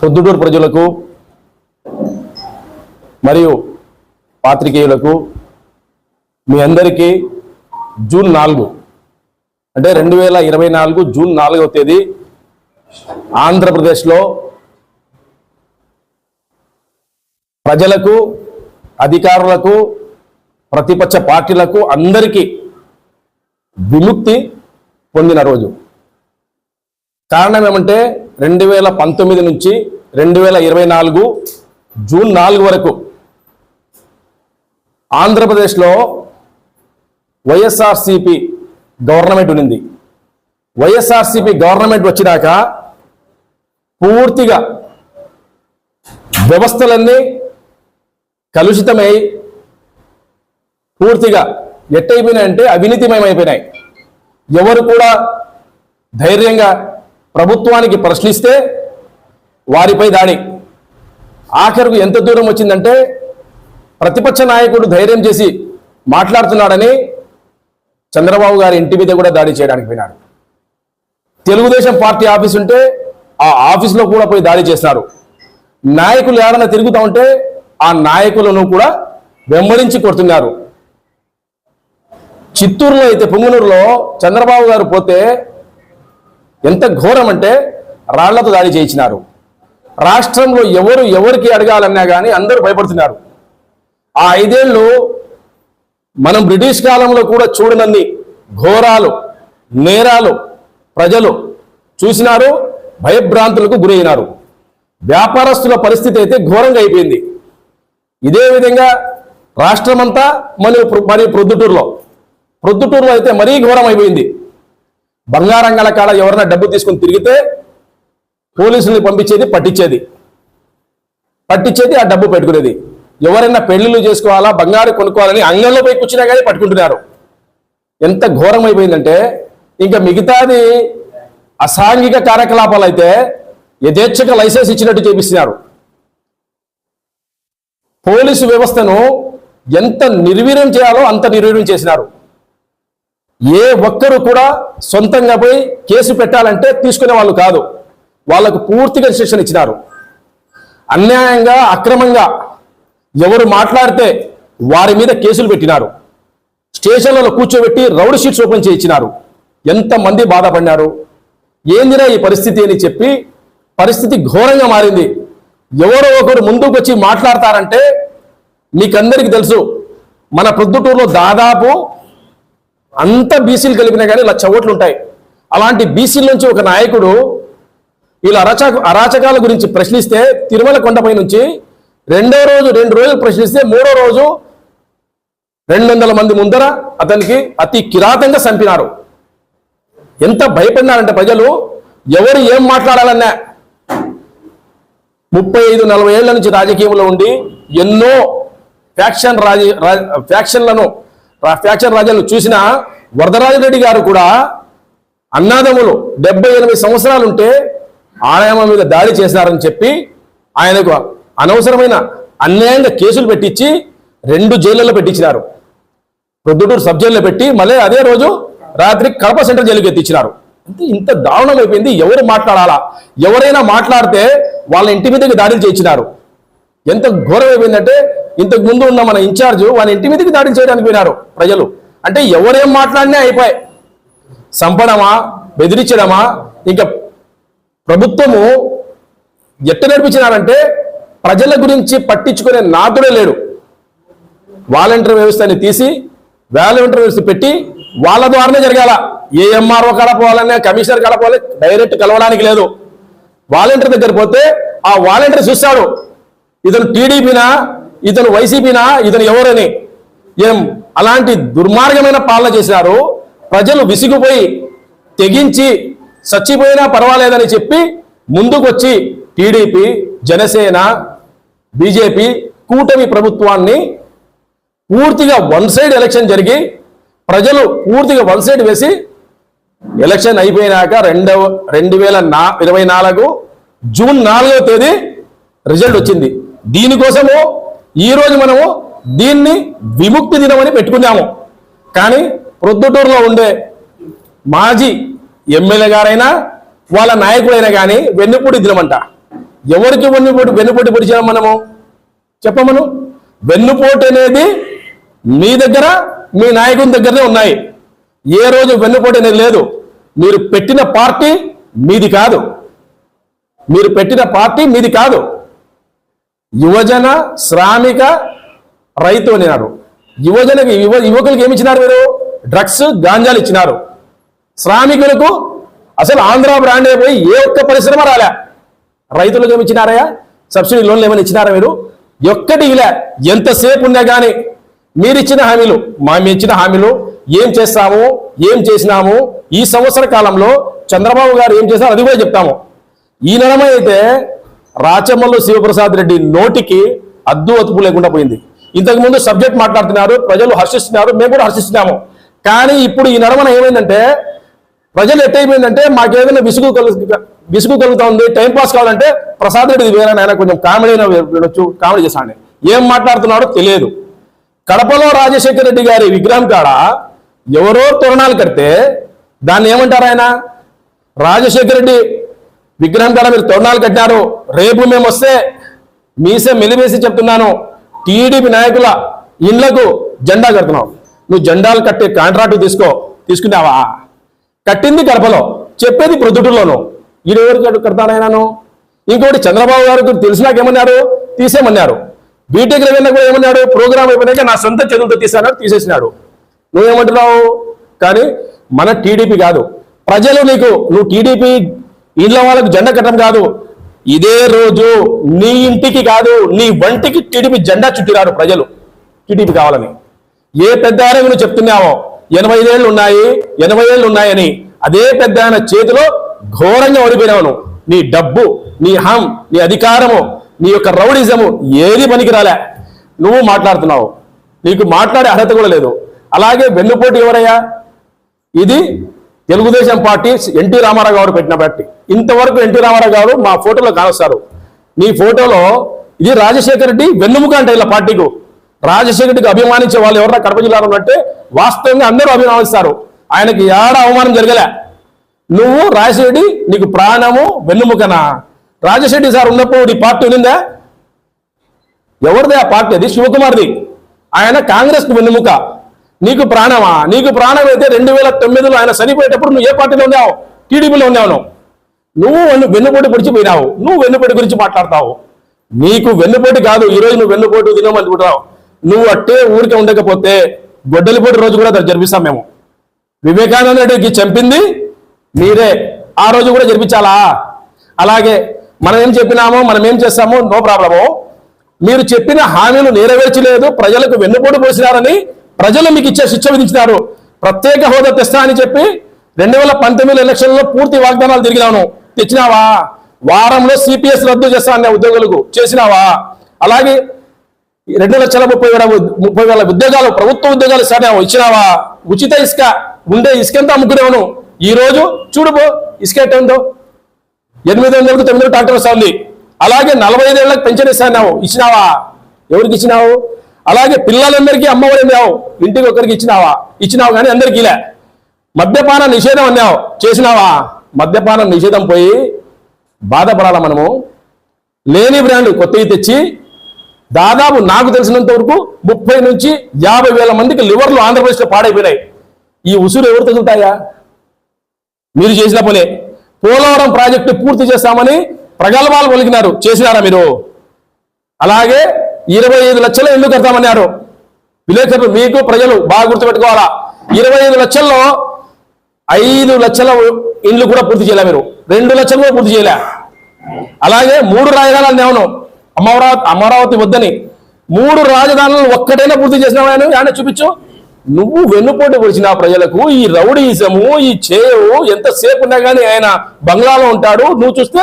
పొద్దుటూరు ప్రజలకు మరియు పాత్రికేయులకు మీ అందరికీ జూన్ నాలుగు అంటే రెండు వేల ఇరవై నాలుగు జూన్ నాలుగవ తేదీ ఆంధ్రప్రదేశ్లో ప్రజలకు అధికారులకు ప్రతిపక్ష పార్టీలకు అందరికీ విముక్తి పొందిన రోజు. కారణం ఏమంటే రెండు వేల పంతొమ్మిది నుంచి రెండు వేల ఇరవై నాలుగు జూన్ నాలుగు వరకు ఆంధ్రప్రదేశ్లో వైఎస్ఆర్సిపి గవర్నమెంట్ ఉన్నింది. వైఎస్ఆర్సిపి గవర్నమెంట్ వచ్చినాక పూర్తిగా వ్యవస్థలన్నీ కలుషితమై పూర్తిగా ఎట్టయిపోయినాయంటే అవినీతిమయమైపోయినాయి. ఎవరు కూడా ధైర్యంగా ప్రభుత్వానికి ప్రశ్నిస్తే వారిపై దాడి. ఆఖరుకు ఎంత దూరం వచ్చిందంటే ప్రతిపక్ష నాయకుడు ధైర్యం చేసి మాట్లాడుతున్నాడని చంద్రబాబు గారి ఇంటి మీద కూడా దాడి చేయడానికి పోయినాడు. తెలుగుదేశం పార్టీ ఆఫీస్ ఉంటే ఆ ఆఫీసులో కూడా పోయి దాడి చేస్తున్నారు నాయకులు ఏడన్నా తిరుగుతూ ఉంటే ఆ నాయకులను కూడా వెంబడించి కొడుతున్నారు. చిత్తూరులో అయితే పుంగనూరులో చంద్రబాబు గారు పోతే ఎంత ఘోరం అంటే రాళ్ళతో దాడి చేయించినారు. రాష్ట్రంలో ఎవరు ఎవరికి అడగాలన్నా కానీ అందరూ భయపడుతున్నారు. ఆ ఐదేళ్ళు మనం బ్రిటిష్ కాలంలో కూడా చూడనన్ని ఘోరాలు నేరాలు ప్రజలు చూసినారు భయభ్రాంతులకు గురైనారు. వ్యాపారస్తుల పరిస్థితి అయితే ఘోరంగా అయిపోయింది. ఇదే విధంగా రాష్ట్రమంతా మరియు మరియు ప్రొద్దుటూరులో. ప్రొద్దుటూరులో అయితే మరీ ఘోరం అయిపోయింది బంగారంగల కాడ ఎవరైనా డబ్బు తీసుకుని తిరిగితే పోలీసుల్ని పంపించేది పట్టించేది. పట్టించేది ఆ డబ్బు పెట్టుకునేది. ఎవరైనా పెళ్ళిళ్ళు చేసుకోవాలా బంగారు కొనుక్కోవాలని అంగంలో పోయి కూర్చున్నా కానీ పట్టుకుంటున్నారు. ఎంత ఘోరం అయిపోయిందంటే ఇంకా మిగతాది అసాంఘిక కార్యకలాపాలు అయితే యథేచ్ఛగా లైసెన్స్ ఇచ్చినట్టు చేపిస్తున్నారు. పోలీసు వ్యవస్థను ఎంత నిర్వీర్యం చేయాలో అంత నిర్వీర్యం చేసినారు. ఏ ఒక్కరు కూడా సొంతంగా పోయి కేసు పెట్టాలంటే తీసుకునే వాళ్ళు కాదు. వాళ్ళకు పూర్తిగా శిక్షణ ఇచ్చినారు. అన్యాయంగా అక్రమంగా ఎవరు మాట్లాడితే వారి మీద కేసులు పెట్టినారు. స్టేషన్లలో కూర్చోబెట్టి రౌడ్ షీట్స్ ఓపెన్ చేయించినారు. ఎంతమంది బాధపడినారు? ఏందిరా ఈ పరిస్థితి అని చెప్పి పరిస్థితి ఘోరంగా మారింది. ఎవరో ఒకరు ముందుకు వచ్చి మాట్లాడతారంటే మీకందరికీ తెలుసు మన ప్రొద్దుటూరులో దాదాపు అంత బీసీలు కలిపినా కానీ లక్ష ఓట్లు ఉంటాయి అలాంటి బీసీల నుంచి ఒక నాయకుడు వీళ్ళ అరాచక అరాచకాల గురించి ప్రశ్నిస్తే తిరుమల కొండపై నుంచి రెండో రోజు రెండు రోజులు ప్రశ్నిస్తే మూడో రోజు రెండు వందల మంది ముందర అతనికి అతి కిరాతంగా చంపినారు. ఎంత భయపడినారంటే ప్రజలు ఎవరు ఏం మాట్లాడాలన్నా ముప్పై ఐదు నలభై ఏళ్ళ నుంచి రాజకీయంలో ఉండి ఎన్నో ఫ్యాక్షన్ రాజ ఫ్యాక్షన్లను రా- ఫ్యాక్షన్ రాజ్యాలను చూసిన వరదరాజరెడ్డి గారు కూడా అన్నాదములు డెబ్బై ఎనిమిది సంవత్సరాలు ఆలయం మీద దాడి చేశారని చెప్పి ఆయనకు అనవసరమైన అన్యాయంగా కేసులు పెట్టించి రెండు జైళ్ళలో పెట్టించినారు. ప్రొద్దుటూరు సబ్ జైల్లో పెట్టి మళ్ళీ అదే రోజు రాత్రి కడప సెంటర్ జైలుకి ఎత్తించినారు. అంటే ఇంత దారుణం అయిపోయింది. ఎవరు మాట్లాడాలా? ఎవరైనా మాట్లాడితే వాళ్ళ ఇంటి మీదకి దాడులు చేయించినారు. ఎంత ఘోరం అయిపోయిందంటే ఇంతకు ముందు ఉన్న మన ఇన్ఛార్జ్ వాళ్ళ ఇంటి మీదకి దాడులు చేయడానికి పోయినారు ప్రజలు. అంటే ఎవరేం మాట్లాడినా అయిపోయాయి. చంపడమా బెదిరించడమా? ఇంకా ప్రభుత్వము ఎట్ట నడిపించినారంటే ప్రజల గురించి పట్టించుకునే నాదుడే లేడు. వాలంటీర్ వ్యవస్థని తీసి వాలంటీర్ వ్యవస్థ పెట్టి వాళ్ళ ద్వారానే జరగాల. ఏ ఎంఆర్ఓ కలపాలన్నా కమిషనర్ కలపాలి డైరెక్ట్ కలవడానికి లేదు. వాలంటీర్ దగ్గర పోతే ఆ వాలంటీర్ చూస్తాడు. ఇతను టీడీపీనా ఇతను వైసీపీనా ఇతను ఎవరని. ఏం అలాంటి దుర్మార్గమైన పాలన చేశారు ప్రజలు విసిగిపోయి తెగించి చచ్చిపోయినా పర్వాలేదని చెప్పి ముందుకొచ్చి టీడీపీ జనసేన బీజేపీ కూటమి ప్రభుత్వాన్ని పూర్తిగా వన్ సైడ్ ఎలక్షన్ జరిగి ప్రజలు పూర్తిగా వన్ సైడ్ వేసి ఎలక్షన్ అయిపోయినాక రెండవ రెండు వేల నా ఇరవై నాలుగు జూన్ నాలుగవ తేదీ రిజల్ట్ వచ్చింది. దీనికోసము ఈరోజు మనము దీన్ని విముక్తి దినమని పెట్టుకున్నాము. కానీ ప్రొద్దుటూరులో ఉండే మాజీ ఎమ్మెల్యే గారైనా వాళ్ళ నాయకుడైనా కానీ వెన్నుపూడి దినమంట. ఎవరికి వెన్నుపోటు వెన్నుపోటు పొడిచాం మనము? చెప్పమను? వెన్నుపోటు అనేది మీ దగ్గర మీ నాయకుని దగ్గరనే ఉన్నాయి. ఏ రోజు వెన్నుపోటు అనేది లేదు. మీరు పెట్టిన పార్టీ మీది కాదు. మీరు పెట్టిన పార్టీ మీది కాదు. యువజన శ్రామిక రైతు అనినారు. యువజనకి యువ యువకులకి ఏమి ఇచ్చినారు మీరు? డ్రగ్స్ గాంజాలు ఇచ్చినారు. శ్రామికులకు అసలు ఆంధ్ర బ్రాండ్ అయిపోయి ఏ ఒక్క పరిశ్రమ రాలే. రైతులకు ఏమి ఇచ్చినారయ్యా సబ్సిడీ లోన్లు ఏమైనా ఇచ్చినారా మీరు? ఒక్కటి ఇలా ఎంతసేపు ఉన్నా కానీ మీరిచ్చిన హామీలు మా ఇచ్చిన హామీలు ఏం చేస్తాము ఏం చేసినాము? ఈ సంవత్సర కాలంలో చంద్రబాబు గారు ఏం చేశారు అది కూడా చెప్తాము. ఈ నడమ అయితే రాచమల్లు శివప్రసాద్ రెడ్డి నోటికి అద్దు అతుపు లేకుండా పోయింది. ఇంతకు ముందు సబ్జెక్ట్ మాట్లాడుతున్నారు ప్రజలు హర్షిస్తున్నారు మేము కూడా హర్షిస్తున్నాము. కానీ ఇప్పుడు ఈ నడమన ఏమైందంటే ప్రజలు ఎట్టయిపోయిందంటే మాకేదైనా విసుగు కలు విసుగు కలుగుతా ఉంది టైం పాస్ కావాలంటే ప్రసాద్ రెడ్డి వేరే ఆయన కొంచెం కామెడీ వినొచ్చు కామెడీ చేశాను ఏం మాట్లాడుతున్నాడో తెలియదు. కడపలో రాజశేఖర రెడ్డి గారి విగ్రహం కాడ ఎవరో తోరణాలు కడితే దాన్ని ఏమంటారు ఆయన? రాజశేఖర రెడ్డి విగ్రహం కాడ మీరు తోరణాలు కట్టినారు రేపు మేము వస్తే మీసే మెలివేసి చెప్తున్నాను టీడీపీ నాయకుల ఇండ్లకు జెండా కడుతున్నావు నువ్వు జెండాలు కట్టే కాంట్రాక్ట్ తీసుకో తీసుకున్నావా కట్టింది గడపలో చెప్పేది ప్రొద్దుటిలోను ఈడు ఎవరు కడతానైనాను ఇంకోటి చంద్రబాబు గారు తెలిసినాక ఏమన్నారు తీసేయమన్నారు బీటెక్ రవీంద్ర కూడా ఏమన్నాడు? ప్రోగ్రామ్ అయిపోయినాక నా సొంత చదువుతో తీసాడు తీసేసినాడు. నువ్వేమంటున్నావు? కానీ మన టీడీపీ కాదు. ప్రజలు నీకు నువ్వు టీడీపీ ఇళ్ళ వాళ్ళకు జెండా కట్టడం కాదు. ఇదే రోజు నీ ఇంటికి కాదు నీ వంటికి టీడీపీ జెండా చుట్టిరాడు ప్రజలు. టీడీపీ కావాలని. ఏ పెద్ద ఆయన నువ్వు చెప్తున్నావో? ఎనభై ఏళ్ళు ఉన్నాయి ఎనభై ఏళ్ళు ఉన్నాయని. అదే పెద్ద ఆయన చేతిలో ఘోరంగా ఓడిపోయినావు నీ డబ్బు నీ హం నీ అధికారము నీ యొక్క రౌడిజము ఏది పనికిరాలే. నువ్వు మాట్లాడుతున్నావు. నీకు మాట్లాడే అర్హత కూడా లేదు. అలాగే వెన్నుపోటు ఎవరయ్యా? ఇది తెలుగుదేశం పార్టీ ఎన్టీ రామారావు గారు పెట్టిన పార్టీ. ఇంతవరకు ఎన్టీ రామారావు గారు మా ఫోటోలో కానొస్తారు. నీ ఫోటోలో ఇది రాజశేఖర రెడ్డి వెన్నుముక అంటే ఇలా పార్టీకు. రాజశేఖర రెడ్డికి అభిమానించే వాళ్ళు ఎవరన్నా కడప జిల్లాలో ఉన్నట్టే వాస్తవంగా అందరూ అభిమానిస్తారు. ఆయనకి ఏడ అవమానం జరగలే. నువ్వు రాజశేఖరెడ్డి నీకు ప్రాణము వెన్నుముకనా? రాజశెడ్డి సార్ ఉన్నప్పుడు ఈ పార్టీ ఉన్నిందా? ఎవరిది ఆ పార్టీ? అది శివకుమార్ది. ఆయన కాంగ్రెస్కు వెన్నుముక. నీకు ప్రాణమా? నీకు ప్రాణం అయితే రెండు వేల తొమ్మిదిలో ఆయన చనిపోయేటప్పుడు నువ్వు ఏ పార్టీలో ఉన్నావు? టీడీపీలో ఉన్నావు నువ్వు. నువ్వు వెన్ను పోయినావు. నువ్వు వెన్నుపోటు గురించి మాట్లాడతావు. నీకు వెన్నుపోటు కాదు. ఈరోజు నువ్వు వెన్నుపోటు తినమనుకుంటున్నావు నువ్వు అట్టే ఊరికే ఉండకపోతే గొడ్డలిపోటు రోజు కూడా జరిపిస్తాం మేము. వివేకానంద రెడ్డికి చంపింది మీరే. ఆ రోజు కూడా జరిపించాలా? అలాగే మనం ఏం చెప్పినామో మనం ఏం చేస్తామో నో ప్రాబ్లము. మీరు చెప్పిన హామీలు నెరవేర్చలేదు ప్రజలకు వెన్నుపోటు పోసినారని ప్రజలు మీకు ఇచ్చే శిక్ష విధించినారు. ప్రత్యేక హోదా తెస్తా అని చెప్పి రెండు వేల పంతొమ్మిది ఎలక్షన్లో పూర్తి వాగ్దానాలు తిరిగినాను. తెచ్చినావా? వారంలో సిపిఎస్ రద్దు చేస్తా అనే ఉద్యోగులకు చేసినావా? అలాగే రెండు లక్షల ముప్పై వేల ముప్పై వేల ఉద్యోగాలు ప్రభుత్వ ఉద్యోగాలు సరే ఇచ్చినావా? ఉచిత ఇసుక ఉండే ఇసుక అమ్ముకునేవను ఈ రోజు చూడుబో ఇసుక ఎట్టందో ఎనిమిది వందలకు తొమ్మిది వందలు ట్రాక్టర్ వస్తుంది. అలాగే నలభై ఐదేళ్ళకు పెన్షన్ ఇస్తానావు ఇచ్చినావా? ఎవరికి ఇచ్చినావు? అలాగే పిల్లలందరికీ అమ్మఒడి అన్నావు ఇంటికి ఒకరికి ఇచ్చినావా? ఇచ్చినావు కానీ అందరికీ ఇలా. మద్యపాన నిషేధం అన్నావు. చేసినావా? మద్యపాన నిషేధం పోయి బాధపడాలా మనము? లేని బ్రాండ్ కొత్తవి తెచ్చి దాదాపు నాకు తెలిసినంత వరకు ముప్పై నుంచి యాభై వేల మందికి లివర్లు ఆంధ్రప్రదేశ్లో పాడైపోయినాయి. ఈ ఉసురు ఎవరు తగులుతాయా? మీరు చేసిన పనే. పోలవరం ప్రాజెక్టు పూర్తి చేస్తామని ప్రగల్భాలు పలికినారు. చేసినారా మీరు? అలాగే ఇరవై ఐదు లక్షల ఇల్లు కడతామన్నారు. విలేకరులు మీకు ప్రజలు బాగా గుర్తుపెట్టుకోవాలా? ఇరవై ఐదు లక్షల్లో ఐదు లక్షల ఇండ్లు కూడా పూర్తి చేయలే మీరు. రెండు లక్షలు కూడా పూర్తి చేయలే. అలాగే మూడు రాజధానులు నేవను అమరావతి అమరావతి వద్దని మూడు రాజధానులు ఒక్కటైనా పూర్తి చేసినావు ఆయన? ఆయన చూపించు. నువ్వు వెన్నుపోటు పొడిచిన ప్రజలకు ఈ రౌడీజము ఈ చేయవు ఎంతసేపు ఉన్నా కానీ ఆయన బంగ్లాలో ఉంటాడు. నువ్వు చూస్తే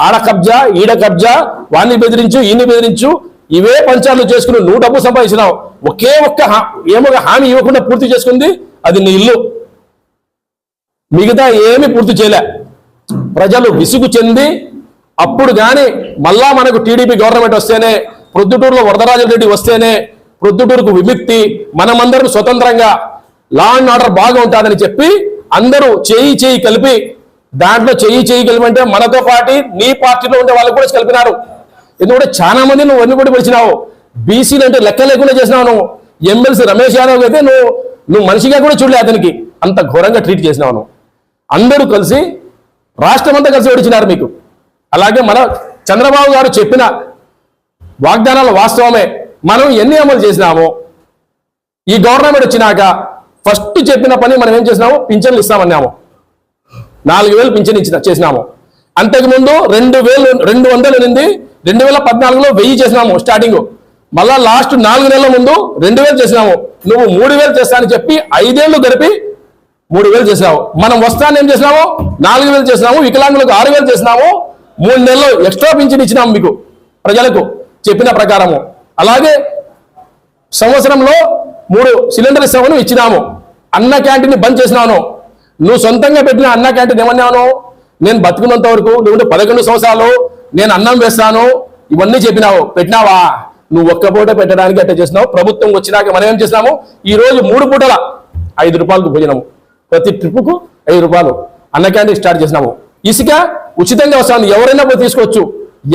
ఆడ కబ్జా ఈడ కబ్జా వాణ్ణి బెదిరించు ఈయన్ని బెదిరించు ఇవే పంచాలు చేసుకుని నువ్వు డబ్బు సంపాదించినావు. ఒకే ఒక్క హా- ఏమో హామీ ఇవ్వకుండా పూర్తి చేసుకుంది? అది నీ ఇల్లు. మిగతా ఏమీ పూర్తి చేయలే. ప్రజలు విసుగు చెంది అప్పుడు కానీ మళ్ళా మనకు టీడీపీ గవర్నమెంట్ వస్తేనే ప్రొద్దుటూరులో వరదరాజరెడ్డి వస్తేనే ప్రొద్దుటూరుకు విముక్తి మనమందరం స్వతంత్రంగా లా అండ్ ఆర్డర్ బాగా ఉంటుందని చెప్పి అందరూ చేయి చేయి కలిపి దాంట్లో చెయ్యి కలిపి అంటే మనతో పాటు నీ పార్టీలో ఉండే వాళ్ళు కూడా కలిపినారు. ఎందుకంటే చాలా మంది నువ్వు అన్ని కూడా పిలిచినావు. బీసీలు అంటే లెక్క లేకుండా చేసినావు నువ్వు. ఎమ్మెల్సీ రమేష్ యాదవ్ అయితే నువ్వు నువ్వు మనిషిగా కూడా చూడలే అతనికి. అంత ఘోరంగా ట్రీట్ చేసినావు నువ్వు. అందరూ కలిసి రాష్ట్రం అంతా కలిసి ఓడిచినారు మీకు. అలాగే మన చంద్రబాబు గారు చెప్పిన వాగ్దానాలు వాస్తవమే మనం ఎన్ని అమలు చేసినామో ఈ గవర్నమెంట్ వచ్చినాక ఫస్ట్ చెప్పిన పని మనం ఏం చేసినాము పింఛన్లు ఇస్తామన్నాము. నాలుగు వేలు పింఛన్ ఇచ్చిన చేసినాము. అంతకుముందు రెండు వేలు రెండు వందలు ఉంది రెండు వేల పద్నాలుగులో వెయ్యి చేసినాము స్టార్టింగ్ మళ్ళా లాస్ట్ నాలుగు నెలల ముందు రెండు వేలు చేసినాము. నువ్వు మూడు వేలు చేస్తానని చెప్పి ఐదేళ్ళు గడిపి మూడు వేలు చేసినావు. మనం వస్తాను ఏం చేసినాము? నాలుగు వేలు చేసినాము వికలాంగులకు ఆరు వేలు చేసినాము. మూడు నెలలు ఎక్స్ట్రా పింఛన్ ఇచ్చినాము మీకు ప్రజలకు చెప్పిన ప్రకారము. అలాగే సంవత్సరంలో మూడు సిలిండర్ ఇస్తామని ఇచ్చినాము. అన్న క్యాంటీన్ బంద్ చేసినాను. నువ్వు సొంతంగా పెట్టిన అన్న క్యాంటీన్ ఏమన్నాను? నేను బతుకున్నంత వరకు లేకుంటే పదకొండు సంవత్సరాలు నేను అన్నం వేస్తాను. ఇవన్నీ చెప్పినావు. పెట్టినావా? నువ్వు ఒక్క పూట పెట్టడానికి అట్ట చేసినావు. ప్రభుత్వం వచ్చినాక మనం ఏం చేసినాము? ఈ రోజు మూడు పూటల ఐదు రూపాయలకు భోజనము. ప్రతి ట్రిప్పుకు ఐదు రూపాయలు అన్న క్యాంటీన్ స్టార్ట్ చేసినాము. ఇసుక ఉచితంగా వస్తుంది ఎవరైనా పోయి తీసుకోవచ్చు.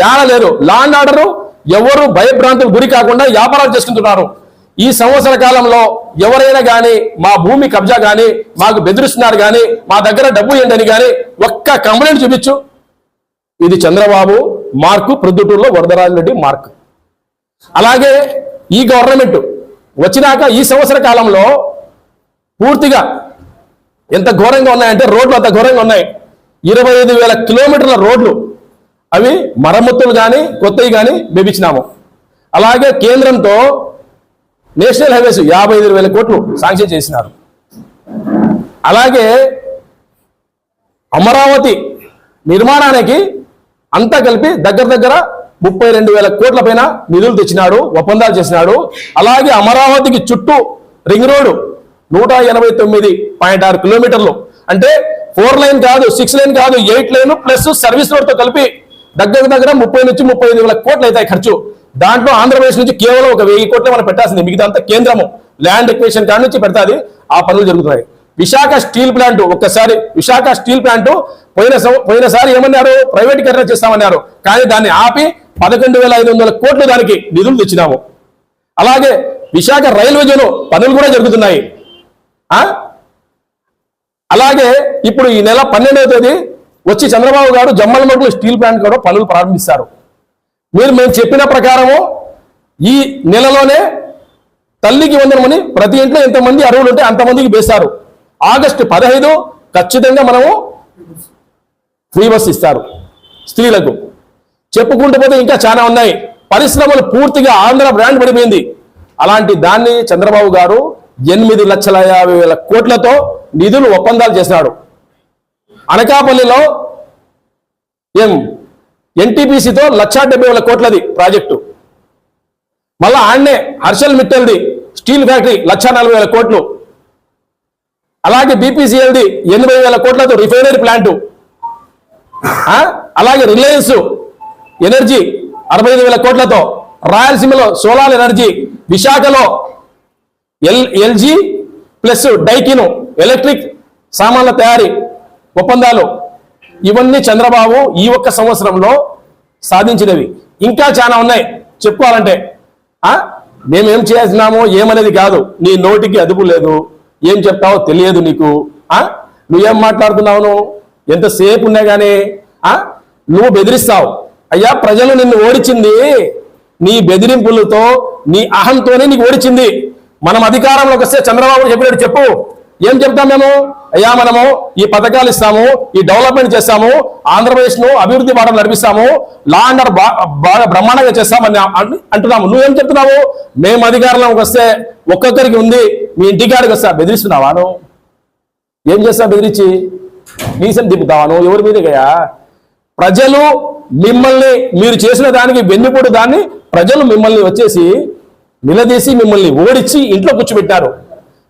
యాడ లేరు. లాండ్ ఆర్డర్ ఎవరు భయభ్రాంతులు గురి కాకుండా వ్యాపారాలు చేసుకుంటున్నారు ఈ సంవత్సర కాలంలో ఎవరైనా కానీ మా భూమి కబ్జా కానీ మాకు బెదిరిస్తున్నారు కానీ మా దగ్గర డబ్బు ఏంటని కానీ ఒక్క కంప్లైంట్ చూపించు. ఇది చంద్రబాబు మార్కు ప్రొద్దుటూరులో వరదరాజు రెడ్డి మార్క్. అలాగే ఈ గవర్నమెంట్ వచ్చినాక ఈ సంవత్సర కాలంలో పూర్తిగా ఎంత ఘోరంగా ఉన్నాయంటే రోడ్లు అంత ఘోరంగా ఉన్నాయి. ఇరవై ఐదు వేల కిలోమీటర్ల రోడ్లు అవి మరమ్మతులు కానీ కొత్తవి కానీ వేపించినాము. అలాగే కేంద్రంతో నేషనల్ హైవేస్ యాభై ఐదు వేల కోట్లు శాంక్షన్ చేసినారు. అలాగే అమరావతి నిర్మాణానికి అంతా కలిపి దగ్గర దగ్గర ముప్పై రెండు వేల కోట్ల పైన నిధులు తెచ్చినాడు ఒప్పందాలు చేసినాడు. అలాగే అమరావతికి చుట్టూ రింగ్ రోడ్డు నూట ఎనభై తొమ్మిది పాయింట్ ఆరు కిలోమీటర్లు. అంటే ఫోర్ లైన్ కాదు సిక్స్ లైన్ కాదు ఎయిట్ లైన్ ప్లస్ సర్వీస్ రోడ్తో కలిపి దగ్గర దగ్గర ముప్పై నుంచి ముప్పై ఐదు వేల కోట్లు అవుతాయి ఖర్చు. దాంట్లో ఆంధ్రప్రదేశ్ నుంచి కేవలం ఒక వెయ్యి కోట్లు మనం పెట్టాల్సింది. మిగతా అంతా కేంద్రము. ల్యాండ్ ఎక్వేషన్ కాడి నుంచి పెడతాది. ఆ పనులు జరుగుతున్నాయి. విశాఖ స్టీల్ ప్లాంట్ ఒక్కసారి విశాఖ స్టీల్ ప్లాంట్ పోయిన పోయినసారి ఏమన్నారు? ప్రైవేటీకరణ చేస్తామన్నారు. కానీ దాన్ని ఆపి పదకొండు వేల ఐదు వందల కోట్లు దానికి నిధులు తెచ్చినాము. అలాగే విశాఖ రైల్వే జోన్ పనులు కూడా జరుగుతున్నాయి. ఆ? అలాగే ఇప్పుడు ఈ నెల పన్నెండవ తేదీ వచ్చి చంద్రబాబు గారు జమ్మలమడుగులో స్టీల్ ప్లాంట్ కూడా పనులు ప్రారంభిస్తారు. మీరు మేము చెప్పిన ప్రకారము ఈ నెలలోనే తల్లికి వందనమని ప్రతి ఇంట్లో ఎంతమంది అరువులు ఉంటే అంతమందికి వేస్తారు ఆగస్టు పదహైదు ఖచ్చితంగా మనము ఫ్రీ బస్ ఇస్తారు స్త్రీలకు. చెప్పుకుంటూ పోతే ఇంకా చాలా ఉన్నాయి. పరిశ్రమలు పూర్తిగా ఆంధ్ర బ్రాండ్ పడిపోయింది. అలాంటి దాన్ని చంద్రబాబు గారు ఎనిమిది లక్షల యాభై వేల కోట్లతో నిధులు ఒప్పందాలు చేసినాడు. అనకాపల్లిలో ఏం? ఎన్టీపీసీతో లక్షా డెబ్బై వేల కోట్లది ప్రాజెక్టు. మళ్ళా ఆడనే హర్షల్ మిట్టల్ది స్టీల్ ఫ్యాక్టరీ లక్ష నలభై వేల కోట్లు. అలాగే బీపీసీఎల్ది ఎనభై వేల కోట్లతో రిఫైనరీ ప్లాంటు. అలాగే రిలయన్స్ ఎనర్జీ అరవై ఐదు వేల కోట్లతో రాయలసీమలో సోలార్ ఎనర్జీ విశాఖలో L LG plus Daikin electric సామాన్ల తయారీ ఒప్పందాలు ఇవన్నీ చంద్రబాబు ఈ ఒక్క సంవత్సరంలో సాధించినవి. ఇంకా చాలా ఉన్నాయి. చెప్పుకోవాలంటే మేమేం చేస్తున్నామో ఏమనేది కాదు. నీ నోటికి అదుపు లేదు. ఏం చెప్తావో తెలియదు నీకు. ఆ? నువ్వేం మాట్లాడుతున్నావు నువ్వు? ఎంతసేపు ఉన్నా కానీ ఆ? నువ్వు బెదిరిస్తావు. అయ్యా ప్రజలు నిన్ను ఓడించింది నీ బెదిరింపులతో నీ అహంతోనే నీకు ఓడించింది. మనం అధికారంలోకి వస్తే చంద్రబాబు చెప్పినట్టు చెప్పు. ఏం చెప్తాం మేము? అయ్యా మనము ఈ పథకాలు ఇస్తాము ఈ డెవలప్మెంట్ చేస్తాము ఆంధ్రప్రదేశ్ను అభివృద్ధి బాటలు నడిపిస్తాము లా అండ్ బా- బాగా బ్రహ్మాండంగా చేస్తామని అంటున్నాము. నువ్వేం చెప్తున్నావు? మేము అధికారంలోకి వస్తే ఒక్కొక్కరికి ఉంది మీ ఇంటికాడికి వస్తా బెదిరిస్తున్నావా నువ్వు? ఏం చేస్తావు బెదిరించి? మీసం తిప్పుతావాను నువ్వు? ఎవరి మీదకయ్యా ప్రజలు మిమ్మల్ని మీరు చేసిన దానికి వెన్నుపోటు దాన్ని ప్రజలు మిమ్మల్ని వచ్చేసి నిలదీసి మిమ్మల్ని ఓడించి ఇంట్లో కూర్చోబెట్టారు.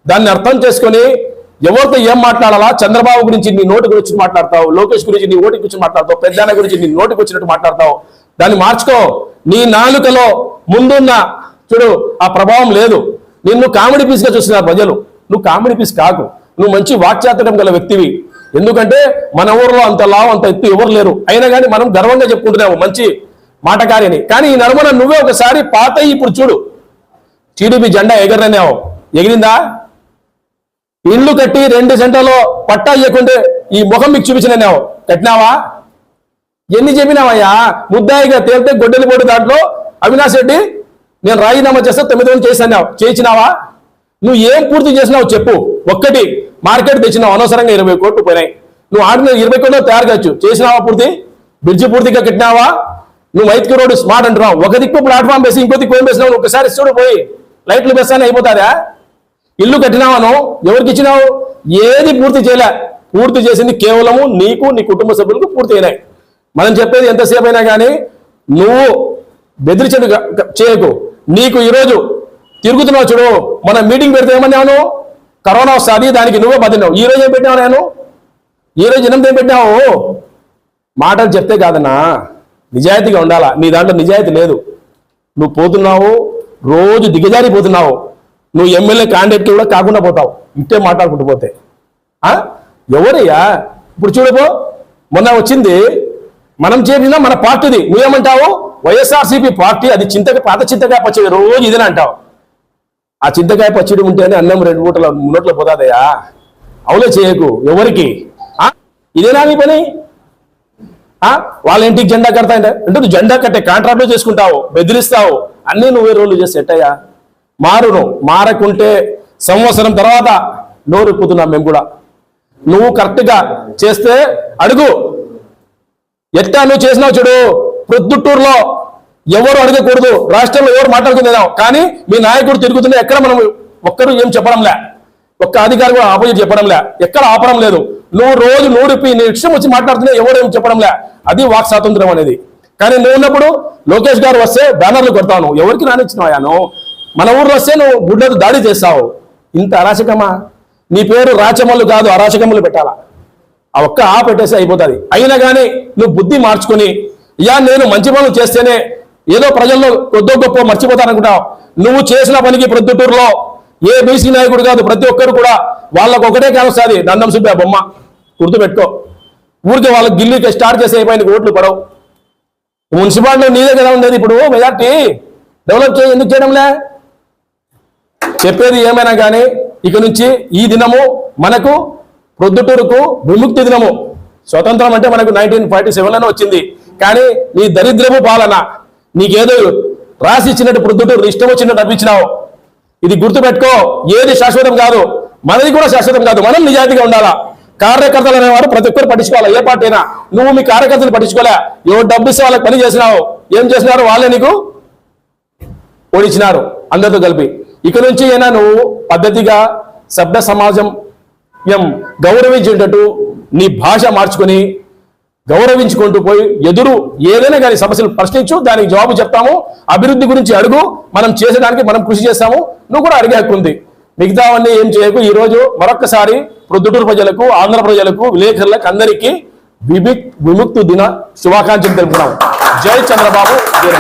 దాన్ని అర్థం చేసుకొని ఎవరితో ఏం మాట్లాడాలా? చంద్రబాబు గురించి నీ నోటి గురించి మాట్లాడతావు లోకేష్ గురించి నీ ఓటి గురించి మాట్లాడతావు పెద్దాన గురించి నీ నోటికి వచ్చినట్టు మాట్లాడతావు. దాన్ని మార్చుకో. నీ నాలుకలో ముందున్న చూడు ఆ ప్రభావం లేదు. నిన్ను కామెడీ పీస్గా చూస్తున్నారు ప్రజలు. నువ్వు కామెడీ పీస్ కాకు. నువ్వు మంచి వాక్చాతుర్యం గల వ్యక్తివి. ఎందుకంటే మన ఊర్లో అంత లావు అంత ఎత్తు ఎవరు లేరు. అయినా కానీ మనం గర్వంగా చెప్పుకుంటున్నాము మంచి మాటకారిని. కానీ ఈ నడుమన నువ్వే ఒకసారి పాత ఇప్పుడు చూడు. టీడీపీ జెండా ఎగరనేవు. ఎగిరిందా? ఇల్లు కట్టి రెండు సెంటర్లో పట్టా ఇవ్వకుంటే ఈ ముఖం మీకు చూపించినావు కట్టినావా? ఎన్ని చెప్పినావయ్యా? ముద్దాయిగా తేలితే గొడ్డలి పోటీ దాంట్లో. అవినాష్ రెడ్డి నేను రాజీనామా చేస్తే తొమ్మిది వందలు చేసినావు చేయించినావా? నువ్వు ఏం పూర్తి చేసినావు చెప్పు. ఒక్కటి మార్కెట్ తెచ్చినావు. అనవసరంగా ఇరవై కోట్లు పోయినాయి. నువ్వు ఆడిన ఇరవై కోట్లు తయారు కావచ్చు. చేసినావా పూర్తి? బ్రిడ్జి పూర్తిగా కట్టినావా? నువ్వు వైద్య రోడ్డు స్మార్ట్ అంటున్నావు. ఒక దిక్కు ప్లాట్ఫామ్ వేసి ఇంకో దిక్కు ఏం వేసినావు? ఒకసారి చూడు పోయి. లైట్లు వేస్తానే అయిపోతారా ఇల్లు కట్టినావను ఎవరికి ఇచ్చినావు? ఏది పూర్తి చేయలే. పూర్తి చేసింది కేవలము నీకు నీ కుటుంబ సభ్యులకు పూర్తి అయినాయి. మనం చెప్పేది ఎంతసేపు అయినా కానీ నువ్వు బెదిరించడు చేయకు. నీకు ఈరోజు తిరుగుతున్నావు చూడు మన మీటింగ్ పెడితే ఏమన్నావు? కరోనా వస్తుంది దానికి నువ్వే బదిలినావు ఈ రోజు ఏం పెట్టావు నేను? ఈ రోజు ఎనిమిది ఏం పెట్టినావు? మాటలు చెప్తే కాదన్నా. నిజాయితీగా ఉండాలా. నీ దాంట్లో నిజాయితీ లేదు. నువ్వు పోతున్నావు రోజు దిగజారిపోతున్నావు. నువ్వు ఎమ్మెల్యే క్యాండిడేట్ కూడా కాకుండా పోతావు. ఇంతే మాట్లాడుకుంటూ పోతే. ఆ? ఎవరయ్యా? ఇప్పుడు చూడపో మొన్న వచ్చింది మనం చేరిన మన పార్టీది. నువ్వేమంటావు? వైఎస్ఆర్సీపీ పార్టీ అది చింతక పాత చింతకాయ పచ్చడి రోజు ఇదేనా అంటావు. ఆ చింతకాయ పచ్చడి ఉంటేనే అన్నం రెండు మూటల నోట్లో పోతాదయ్యా. అవులే చేయకు ఎవరికి? ఆ? ఇదేనా నీ పని? ఆ? వాళ్ళ ఇంటికి జెండా కడతా అంటే అంటే నువ్వు జెండా కట్టే కాంట్రాక్ట్ చేసుకుంటావు బెదిరిస్తావు అన్నీ నువ్వే రోజులు చేసి ఎట్టయ్యా మారును. మారకుంటే సంవత్సరం తర్వాత నోరు నోరుప్పుతున్నాం మేము కూడా. నువ్వు కరెక్ట్గా చేస్తే అడుగు. ఎట్టా నువ్వు చేసినావు చూడు. ప్రొద్దుటూరులో ఎవరు అడగకూడదు. రాష్ట్రంలో ఎవరు మాట్లాడుకుందాం కానీ మీ నాయకుడు తిరుగుతున్నా ఎక్కడ మనం ఒక్కరు ఏం చెప్పడంలే ఒక్క అధికారి కూడా ఆపోజిట్ చెప్పడంలే ఎక్కడ ఆపడం లేదు. నువ్వు రోజు నూడిపి నీ ఇష్టం వచ్చి మాట్లాడుతున్నా ఎవరు ఏం చెప్పడంలే అది వాక్ స్వాతంత్రం అనేది. కానీ నువ్వు ఉన్నప్పుడు లోకేష్ గారు వస్తే బ్యానర్లు కొడతాను ఎవరికి రానిచ్చినాయాను మన ఊర్లో వస్తే నువ్వు గుడ్డకు దాడి చేస్తావు. ఇంత అరాచకమా? నీ పేరు రాచమల్లు కాదు అరాచకములు పెట్టాలా? ఆ ఒక్క ఆ పెట్టేసి అయిపోతుంది. అయినా కానీ నువ్వు బుద్ధి మార్చుకుని యా నేను మంచి పనులు చేస్తేనే ఏదో ప్రజల్లో కొద్దో గొప్ప మర్చిపోతాననుకుంటావు నువ్వు చేసిన పనికి ప్రొద్దుటూరులో ఏ బీసీ నాయకుడు కాదు ప్రతి ఒక్కరు కూడా వాళ్ళకు ఒకటే కానొస్తుంది దండం ఆ బొమ్మ. గుర్తుపెట్టుకో. ఊరికి వాళ్ళకి గిల్లీకి స్టార్ట్ చేసే అయిపోయింది ఓట్లు పడవు. మున్సిపాలిటీ నీదే కదా ఉండేది ఇప్పుడు మెజార్టీ. డెవలప్ చేయ ఎందుకు చేయడంలే? చెప్పేది ఏమైనా కానీ ఇక నుంచి ఈ దినము మనకు ప్రొద్దుటూరుకు విముక్తి దినము. స్వతంత్రం అంటే మనకు నైన్టీన్ ఫార్టీ సెవెన్లోనే వచ్చింది. కానీ నీ దరిద్రపు పాలన నీకేదో రాసి ఇచ్చినట్టు ప్రొద్దుటూరు ఇష్టం వచ్చినట్టు అనిపించినావు. ఇది గుర్తుపెట్టుకో ఏది శాశ్వతం కాదు మనది కూడా శాశ్వతం కాదు మనం నిజాయితీగా ఉండాలా? కార్యకర్తలు అనేవారు ప్రతి ఒక్కరు పట్టించుకోవాలి? ఏ పార్టీ అయినా నువ్వు మీ కార్యకర్తలు పట్టించుకోలే. ఎవరు డబ్బు ఇస్తే వాళ్ళకి పని చేసినావు ఏం చేసినారు? వాళ్ళే నీకు ఓడించినారు అందరితో కలిపి. ఇక నుంచి అయినా నువ్వు పద్ధతిగా సభ్య సమాజం ఎం గౌరవించేటట్టు నీ భాష మార్చుకొని గౌరవించుకుంటూ పోయి ఎదురు ఏదైనా కానీ సమస్యలు ప్రశ్నించు దానికి జవాబు చెప్తాము. అభివృద్ధి గురించి అడుగు మనం చేసేదానికి మనం కృషి చేస్తాము. నువ్వు కూడా అడిగే హక్కు ఉంది. మిగతావన్నీ ఏం చేయకు. ఈ రోజు మరొక్కసారి ప్రొద్దుటూరు ప్రజలకు ఆంధ్ర ప్రజలకు విలేకరులకు అందరికీ విముక్తి విముక్తు దిన శుభాకాంక్షలు తెలుపుతున్నాం జై చంద్రబాబు జై